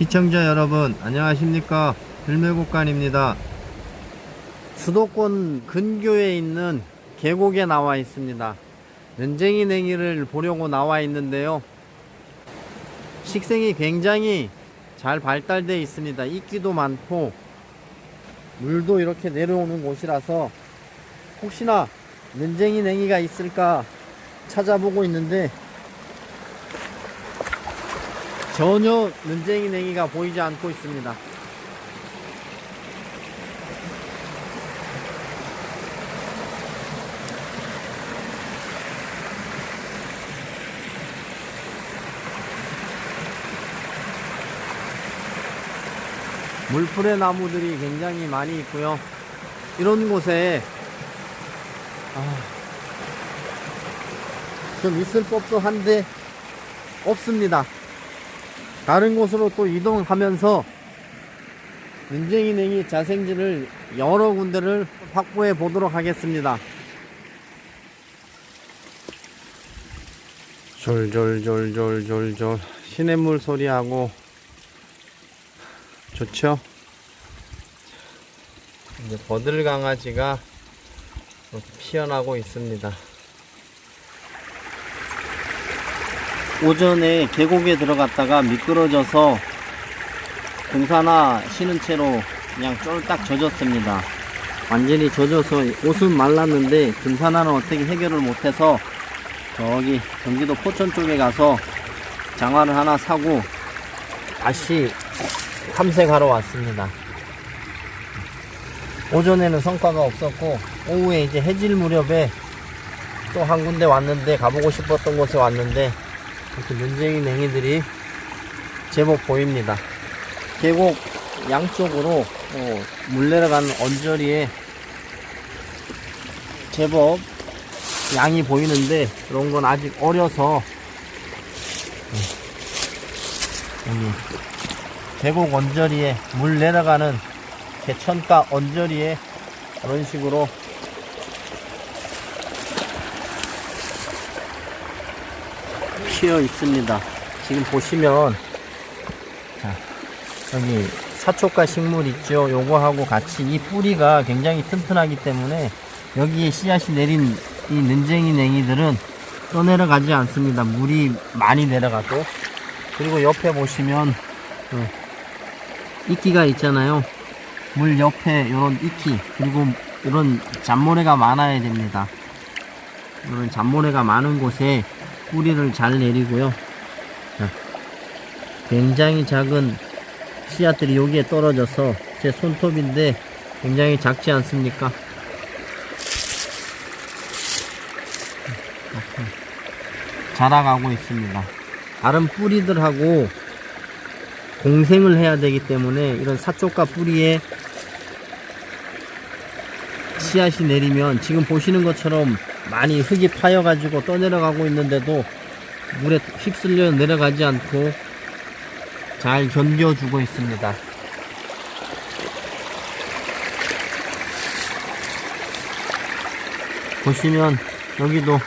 시청자 여러분 안녕하십니까? 들매곡간입니다. 수도권 근교에 있는 계곡에 나와 있습니다. 눈쟁이 냉이를 보려고 나와 있는데요. 식생이 굉장히 잘 발달되어 있습니다. 이끼도 많고 물도 이렇게 내려오는 곳이라서 혹시나 눈쟁이 냉이가 있을까 찾아보고 있는데 전혀 눈쟁이 냉이가 보이지 않고 있습니다. 물풀의 나무들이 굉장히 많이 있고요. 이런 곳에 아, 좀 있을 법도 한데 없습니다. 다른 곳으로 또 이동하면서 냉이 자생지를 여러 군데를 확보해 보도록 하겠습니다. 졸졸졸졸졸졸 시냇물 소리하고 좋죠? 이제 버들 강아지가 피어나고 있습니다. 오전에 계곡에 들어갔다가 미끄러져서 공사나 신은 채로 그냥 쫄딱 젖었습니다. 완전히 젖어서 옷은 말랐는데 등산화는 어떻게 해결을 못해서 저기 경기도 포천 쪽에 가서 장화를 하나 사고 다시 탐색하러 왔습니다. 오전에는 성과가 없었고 오후에 이제 해질 무렵에 또 한 군데 왔는데 가보고 싶었던 곳에 왔는데 이렇게 눈쟁이 냉이들이 제법 보입니다. 계곡 양쪽으로 어, 물 내려가는 언저리에 제법 양이 보이는데 그런 건 아직 어려서 네. 여기 계곡 언저리에 물 내려가는 개천가 언저리에 그런 식으로 피어 있습니다. 지금 보시면 자, 여기 사초가 식물 있죠. 요거하고 같이 이 뿌리가 굉장히 튼튼하기 때문에 여기에 씨앗이 내린 이 눈쟁이 냉이들은 떠내려가지 않습니다. 물이 많이 내려가고 그리고 옆에 보시면 어, 이끼가 있잖아요. 물 옆에 이런 이끼 그리고 이런 잔모래가 많아야 됩니다. 이런 잔모래가 많은 곳에 뿌리를 잘 내리고요. 자, 굉장히 작은 씨앗들이 여기에 떨어져서 제 손톱인데 굉장히 작지 않습니까? 자라가고 있습니다. 다른 뿌리들하고 공생을 해야 되기 때문에 이런 사쪽과 뿌리에 씨앗이 내리면 지금 보시는 것처럼 많이 흙이 파여가지고 떠내려가고 있는데도 물에 휩쓸려 내려가지 않고 잘 견뎌주고 있습니다. 보시면 여기도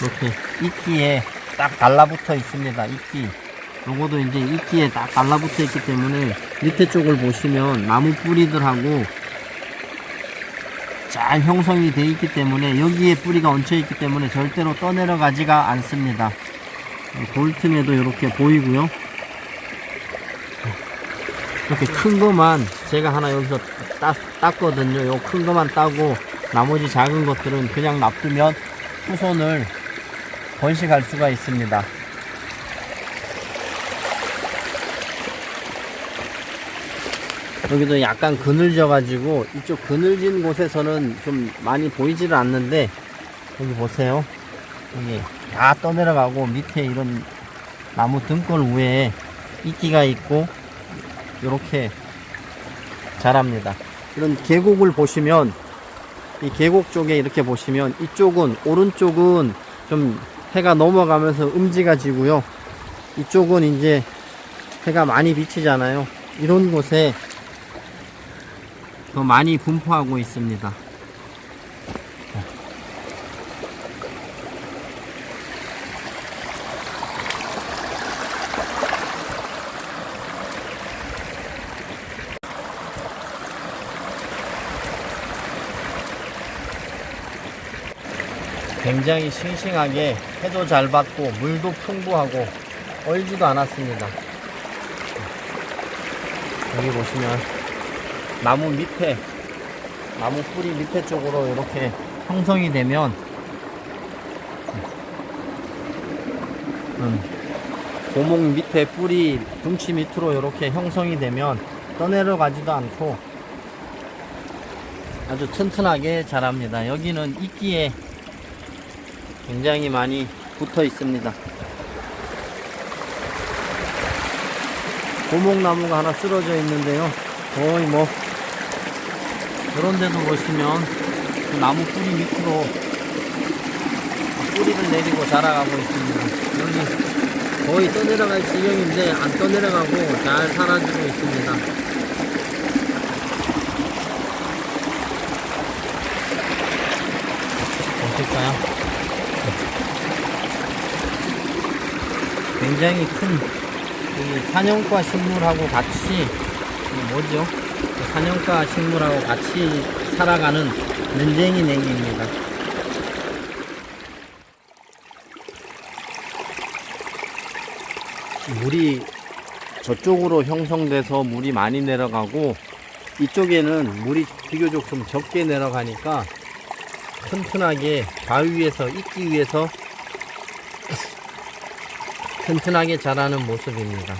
이렇게 이끼에 딱 달라붙어 있습니다. 이끼. 요거도 이제 이끼에 딱 달라붙어 있기 때문에 밑에 쪽을 보시면 나무 뿌리들하고 잘 형성이 되어 있기 때문에 여기에 뿌리가 얹혀 있기 때문에 절대로 떠내려가지가 않습니다. 돌 틈에도 이렇게 보이고요. 이렇게 큰 거만 제가 하나 여기서 따, 땄거든요. 요 큰 거만 따고 나머지 작은 것들은 그냥 놔두면 후손을 번식할 수가 있습니다. 여기도 약간 그늘져 가지고 이쪽 그늘진 곳에서는 좀 많이 보이지를 않는데 여기 보세요. 여기 다 떠내려가고 밑에 이런 나무 등골 위에 이끼가 있고 이렇게 자랍니다. 이런 계곡을 보시면 이 계곡 쪽에 이렇게 보시면 이쪽은 오른쪽은 좀 해가 넘어가면서 음지가 지고요. 이쪽은 이제 해가 많이 비치잖아요. 이런 곳에 더 많이 분포하고 있습니다. 굉장히 싱싱하게 해도 잘 받고 물도 풍부하고 얼지도 않았습니다. 여기 보시면 나무 밑에 나무 뿌리 밑에 쪽으로 이렇게 형성이 되면 음, 고목 밑에 뿌리 둥치 밑으로 이렇게 형성이 되면 떠내려 가지도 않고 아주 튼튼하게 자랍니다. 여기는 이끼에 굉장히 많이 붙어 있습니다. 고목나무가 하나 쓰러져 있는데요. 거의 뭐 그런 데도 보시면 그 나무 뿌리 밑으로 뿌리를 내리고 자라가고 있습니다. 여기 거의 떠내려갈 지경인데 안 떠내려가고 잘 살아주고 있습니다. 보실까요? 굉장히 큰이 사냥과 식물하고 같이 이 뭐죠? 그 사냥과 식물하고 같이 살아가는 눈쟁이 냉이입니다. 물이 저쪽으로 형성돼서 물이 많이 내려가고 이쪽에는 물이 비교적 좀 적게 내려가니까 튼튼하게 바위 위에서 있기 위해서 튼튼하게 자라는 모습입니다.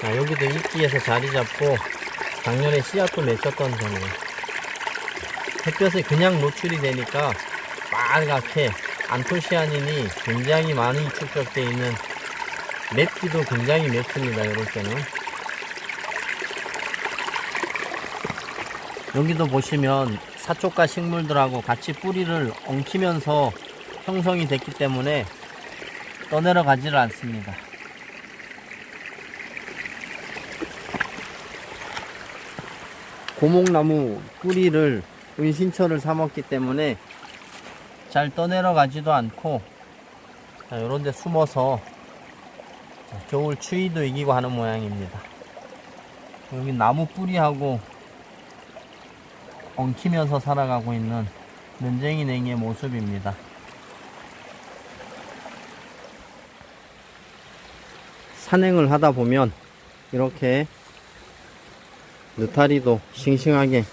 자, 여기도 이끼에서 자리 잡고 작년에 씨앗도 맺혔던 거네요. 햇볕에 그냥 노출이 되니까 빨갛게 안토시아닌이 굉장히 많이 축적되어 있는 맵기도 굉장히 맵습니다. 이럴 때는. 여기도 보시면 사초가 식물들하고 같이 뿌리를 엉키면서 형성이 됐기 때문에 떠내려 가지를 않습니다. 고목나무 뿌리를 은신처를 삼았기 때문에 잘 떠내려 가지도 않고 자, 이런 데 숨어서 자, 겨울 추위도 이기고 하는 모양입니다. 여기 나무 뿌리하고 엉키면서 살아가고 있는 눈쟁이 냉이의 모습입니다. 산행을 하다 보면 이렇게 느타리도 싱싱하게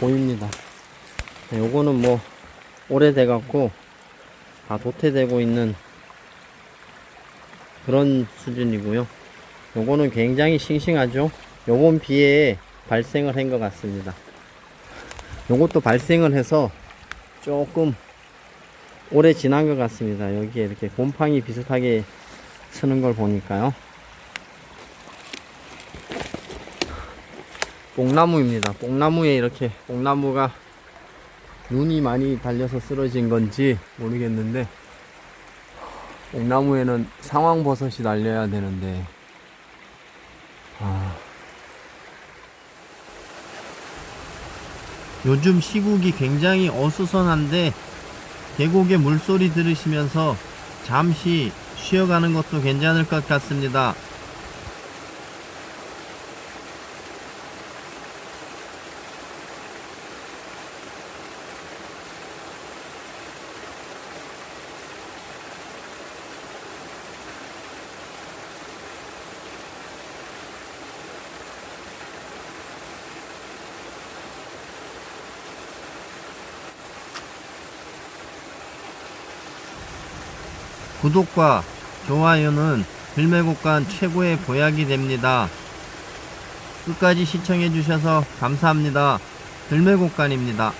보입니다. 네, 요거는 뭐 오래돼 갖고 다 도태되고 있는 그런 수준이고요. 요거는 굉장히 싱싱하죠. 요건 비에 발생을 한 것 같습니다. 요것도 발생을 해서 조금 오래 지난 것 같습니다. 여기에 이렇게 곰팡이 비슷하게 쓰는 걸 보니까요. 뽕나무입니다. 뽕나무에 이렇게 뽕나무가 눈이 많이 달려서 쓰러진 건지 모르겠는데 뽕나무에는 상황버섯이 달려야 되는데 아. 요즘 시국이 굉장히 어수선한데 계곡의 물소리 들으시면서 잠시 쉬어가는 것도 괜찮을 것 같습니다. 구독과 좋아요는 들매곡간 최고의 보약이 됩니다. 끝까지 시청해 주셔서 감사합니다. 들매곡간입니다.